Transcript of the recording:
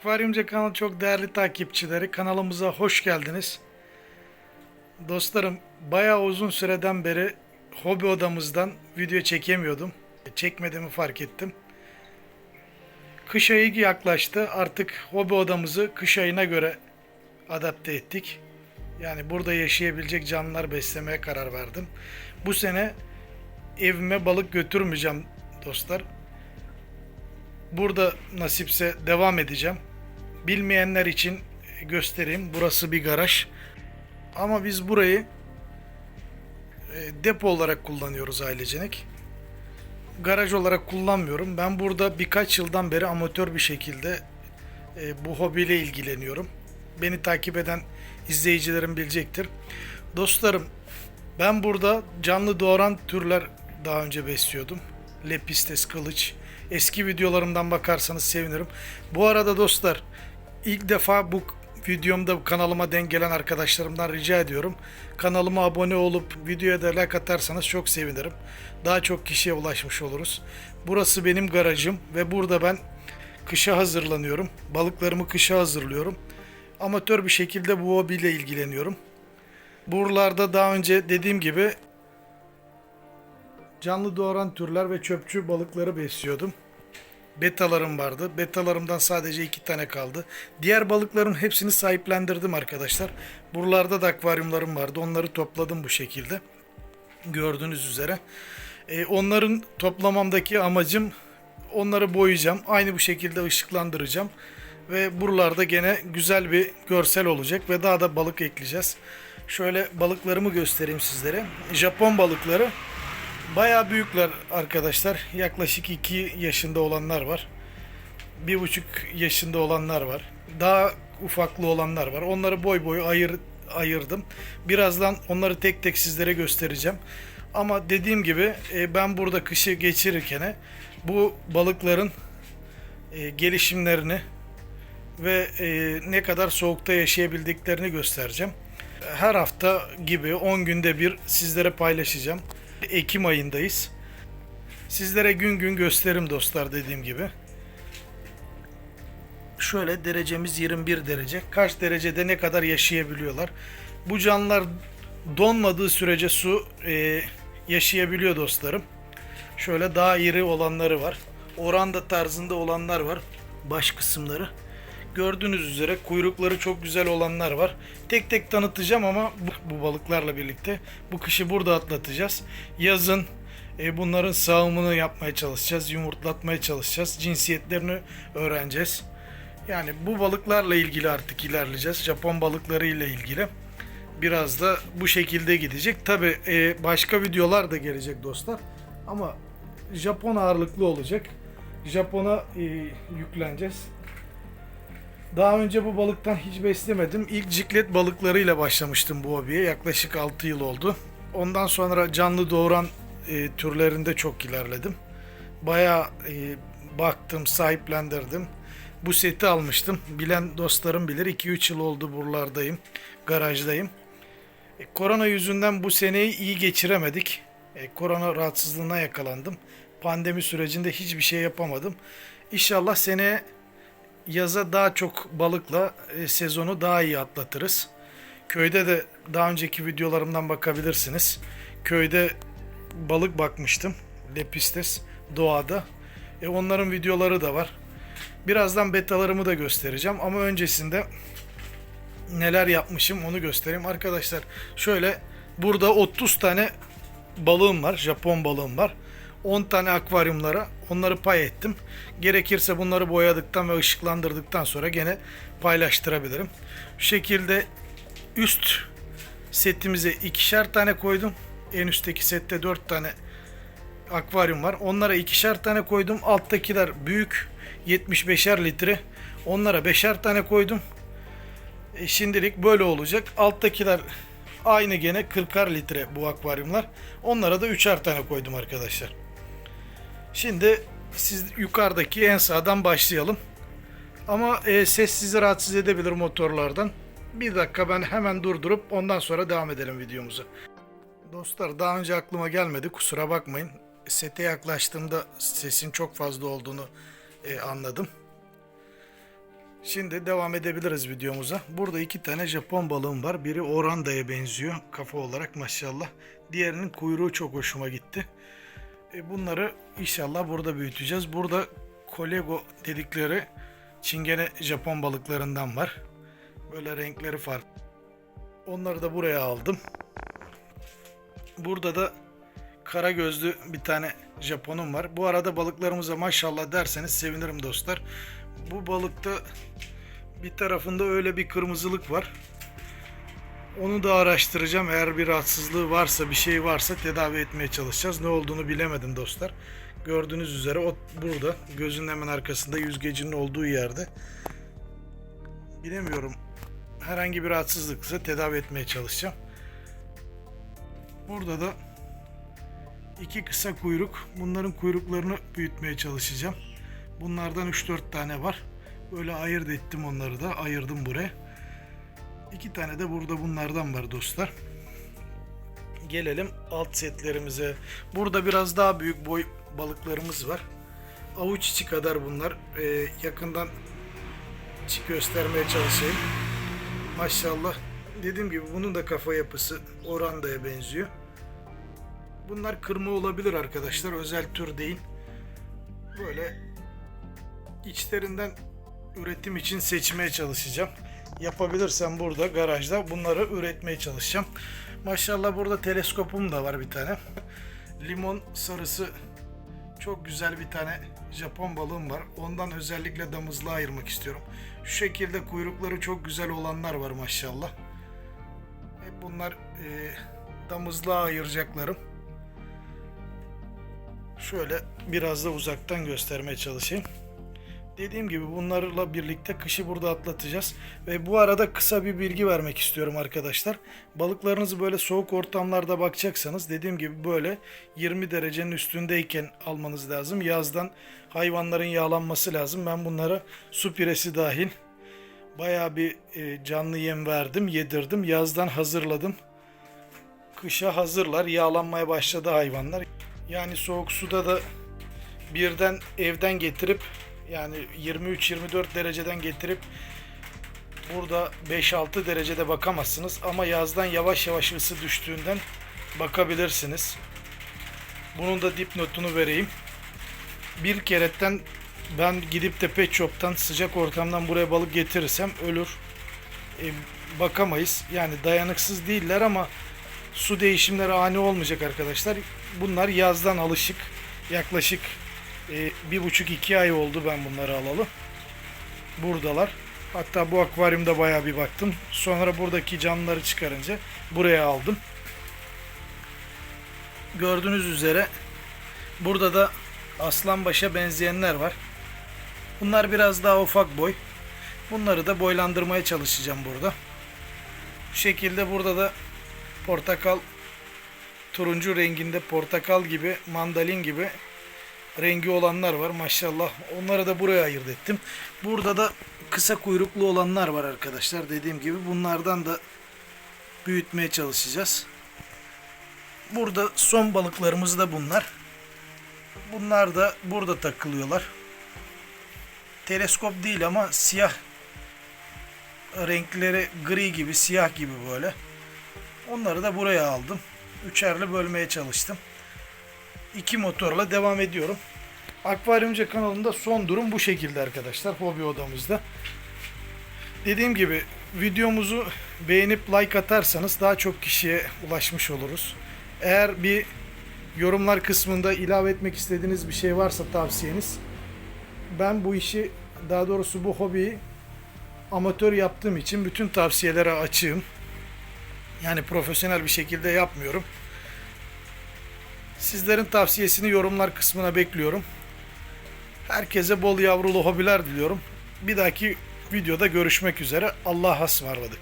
Akvaryumcu kanalı çok değerli takipçileri kanalımıza hoş geldiniz. Dostlarım bayağı uzun süreden beri hobi odamızdan video çekemiyordum. Çekmediğimi fark ettim. Kış ayı yaklaştı. Artık hobi odamızı kış ayına göre adapte ettik. Yani burada yaşayabilecek canlılar beslemeye karar verdim. Bu sene evime balık götürmeyeceğim dostlar. Burada nasipse devam edeceğim. Bilmeyenler için göstereyim. Burası bir garaj. Ama biz burayı e, depo olarak kullanıyoruz ailecenek. Garaj olarak kullanmıyorum. Ben burada birkaç yıldan beri amatör bir şekilde e, bu hobiyle ilgileniyorum. Beni takip eden izleyicilerim bilecektir. Dostlarım ben burada canlı doğuran türler daha önce besliyordum. Lepistes, kılıç. Eski videolarımdan bakarsanız sevinirim. Bu arada dostlar ilk defa bu videomda kanalıma denk gelen arkadaşlarımdan rica ediyorum. Kanalıma abone olup videoya da like atarsanız çok sevinirim. Daha çok kişiye ulaşmış oluruz. Burası benim garajım ve burada ben kışa hazırlanıyorum. Balıklarımı kışa hazırlıyorum. Amatör bir şekilde bu hobiyle ilgileniyorum. Buralarda daha önce dediğim gibi canlı doğuran türler ve çöpçü balıkları besliyordum. Betalarım vardı. Betalarımdan sadece iki tane kaldı. Diğer balıkların hepsini sahiplendirdim arkadaşlar. Buralarda da akvaryumlarım vardı. Onları topladım bu şekilde. Gördüğünüz üzere. Ee, onların toplamamdaki amacım onları boyayacağım. Aynı bu şekilde ışıklandıracağım. Ve buralarda gene güzel bir görsel olacak ve daha da balık ekleyeceğiz. Şöyle balıklarımı göstereyim sizlere. Japon balıkları. Bayağı büyükler arkadaşlar. Yaklaşık 2 yaşında olanlar var. 1,5 yaşında olanlar var. Daha ufaklı olanlar var. Onları boy boy ayır, ayırdım. Birazdan onları tek tek sizlere göstereceğim. Ama dediğim gibi e, ben burada kışı geçirirken bu balıkların e, gelişimlerini ve e, ne kadar soğukta yaşayabildiklerini göstereceğim. Her hafta gibi 10 günde bir sizlere paylaşacağım. Ekim ayındayız. Sizlere gün gün gösterim dostlar dediğim gibi. Şöyle derecemiz 21 derece. Kaç derecede ne kadar yaşayabiliyorlar. Bu canlılar donmadığı sürece su e, yaşayabiliyor dostlarım. Şöyle daha iri olanları var. Oranda tarzında olanlar var. Baş kısımları. Gördüğünüz üzere kuyrukları çok güzel olanlar var. Tek tek tanıtacağım ama bu, bu balıklarla birlikte bu kışı burada atlatacağız. Yazın e, bunların sağımını yapmaya çalışacağız. Yumurtlatmaya çalışacağız. Cinsiyetlerini öğreneceğiz. Yani bu balıklarla ilgili artık ilerleyeceğiz. Japon balıkları ile ilgili. Biraz da bu şekilde gidecek. Tabi e, başka videolar da gelecek dostlar. Ama Japon ağırlıklı olacak. Japon'a e, yükleneceğiz. Daha önce bu balıktan hiç beslemedim. İlk ciklet balıklarıyla başlamıştım bu hobiye. Yaklaşık 6 yıl oldu. Ondan sonra canlı doğuran e, türlerinde çok ilerledim. Bayağı e, baktım, sahiplendirdim. Bu seti almıştım. Bilen dostlarım bilir. 2-3 yıl oldu buralardayım. Garajdayım. E, korona yüzünden bu seneyi iyi geçiremedik. E, korona rahatsızlığına yakalandım. Pandemi sürecinde hiçbir şey yapamadım. İnşallah seneye yaza daha çok balıkla e, sezonu daha iyi atlatırız. Köyde de daha önceki videolarımdan bakabilirsiniz. Köyde balık bakmıştım. Lepistes doğada. E, onların videoları da var. Birazdan betalarımı da göstereceğim ama öncesinde neler yapmışım onu göstereyim. Arkadaşlar şöyle burada 30 tane balığım var. Japon balığım var. 10 tane akvaryumlara onları pay ettim. Gerekirse bunları boyadıktan ve ışıklandırdıktan sonra gene paylaştırabilirim. Şu şekilde üst setimize ikişer tane koydum. En üstteki sette 4 tane akvaryum var. Onlara ikişer tane koydum. Alttakiler büyük 75'er litre. Onlara 5'er tane koydum. E şimdilik böyle olacak. Alttakiler aynı gene 40'ar litre bu akvaryumlar. Onlara da 3'er tane koydum arkadaşlar. Şimdi siz yukarıdaki en sağdan başlayalım. Ama e, ses sizi rahatsız edebilir motorlardan. Bir dakika ben hemen durdurup ondan sonra devam edelim videomuza. Dostlar daha önce aklıma gelmedi kusura bakmayın. Sete yaklaştığımda sesin çok fazla olduğunu e, anladım. Şimdi devam edebiliriz videomuza. Burada iki tane Japon balığım var. Biri orandaya benziyor kafa olarak maşallah. Diğerinin kuyruğu çok hoşuma gitti. E, bunları inşallah burada büyüteceğiz. Burada kolego dedikleri çingene Japon balıklarından var. Böyle renkleri farklı. Onları da buraya aldım. Burada da kara gözlü bir tane Japonum var. Bu arada balıklarımıza maşallah derseniz sevinirim dostlar. Bu balıkta bir tarafında öyle bir kırmızılık var. Onu da araştıracağım. Eğer bir rahatsızlığı varsa, bir şey varsa tedavi etmeye çalışacağız. Ne olduğunu bilemedim dostlar. Gördüğünüz üzere o burada. Gözünün hemen arkasında yüzgecinin olduğu yerde. Bilemiyorum. Herhangi bir rahatsızlıksa tedavi etmeye çalışacağım. Burada da iki kısa kuyruk. Bunların kuyruklarını büyütmeye çalışacağım. Bunlardan 3-4 tane var. Böyle ayırt ettim onları da. Ayırdım buraya. İki tane de burada bunlardan var dostlar. Gelelim alt setlerimize. Burada biraz daha büyük boy balıklarımız var. Avuç içi kadar bunlar. Ee, yakından göstermeye çalışayım. Maşallah. Dediğim gibi bunun da kafa yapısı orandaya benziyor. Bunlar kırma olabilir arkadaşlar. Özel tür değil. Böyle içlerinden üretim için seçmeye çalışacağım. Yapabilirsem burada garajda bunları üretmeye çalışacağım. Maşallah burada teleskopum da var bir tane. Limon sarısı çok güzel bir tane Japon balığım var. Ondan özellikle damızlığa ayırmak istiyorum. Şu şekilde kuyrukları çok güzel olanlar var maşallah. Hep bunlar e, damızlığa ayıracaklarım. Şöyle biraz da uzaktan göstermeye çalışayım. Dediğim gibi bunlarla birlikte kışı burada atlatacağız. Ve bu arada kısa bir bilgi vermek istiyorum arkadaşlar. Balıklarınızı böyle soğuk ortamlarda bakacaksanız dediğim gibi böyle 20 derecenin üstündeyken almanız lazım. Yazdan hayvanların yağlanması lazım. Ben bunlara su piresi dahil bayağı bir e, canlı yem verdim, yedirdim. Yazdan hazırladım. Kışa hazırlar. Yağlanmaya başladı hayvanlar. Yani soğuk suda da birden evden getirip yani 23-24 dereceden getirip burada 5-6 derecede bakamazsınız ama yazdan yavaş yavaş ısı düştüğünden bakabilirsiniz. Bunun da dipnotunu vereyim. Bir keretten ben gidip de pet shop'tan sıcak ortamdan buraya balık getirirsem ölür. E, bakamayız. Yani dayanıksız değiller ama su değişimleri ani olmayacak arkadaşlar. Bunlar yazdan alışık. Yaklaşık e, bir buçuk iki ay oldu ben bunları alalı. Buradalar. Hatta bu akvaryumda bayağı bir baktım. Sonra buradaki canlıları çıkarınca buraya aldım. Gördüğünüz üzere burada da aslanbaşa benzeyenler var. Bunlar biraz daha ufak boy. Bunları da boylandırmaya çalışacağım burada. Bu şekilde burada da portakal turuncu renginde portakal gibi mandalin gibi rengi olanlar var maşallah. Onları da buraya ayırt ettim. Burada da kısa kuyruklu olanlar var arkadaşlar. Dediğim gibi bunlardan da büyütmeye çalışacağız. Burada son balıklarımız da bunlar. Bunlar da burada takılıyorlar. Teleskop değil ama siyah renkleri gri gibi, siyah gibi böyle. Onları da buraya aldım. Üçerli bölmeye çalıştım. İki motorla devam ediyorum. Akvaryumcu kanalında son durum bu şekilde arkadaşlar. Hobi odamızda. Dediğim gibi videomuzu beğenip like atarsanız daha çok kişiye ulaşmış oluruz. Eğer bir yorumlar kısmında ilave etmek istediğiniz bir şey varsa tavsiyeniz ben bu işi daha doğrusu bu hobiyi amatör yaptığım için bütün tavsiyelere açığım. Yani profesyonel bir şekilde yapmıyorum. Sizlerin tavsiyesini yorumlar kısmına bekliyorum. Herkese bol yavrulu hobiler diliyorum. Bir dahaki videoda görüşmek üzere. Allah'a ısmarladık.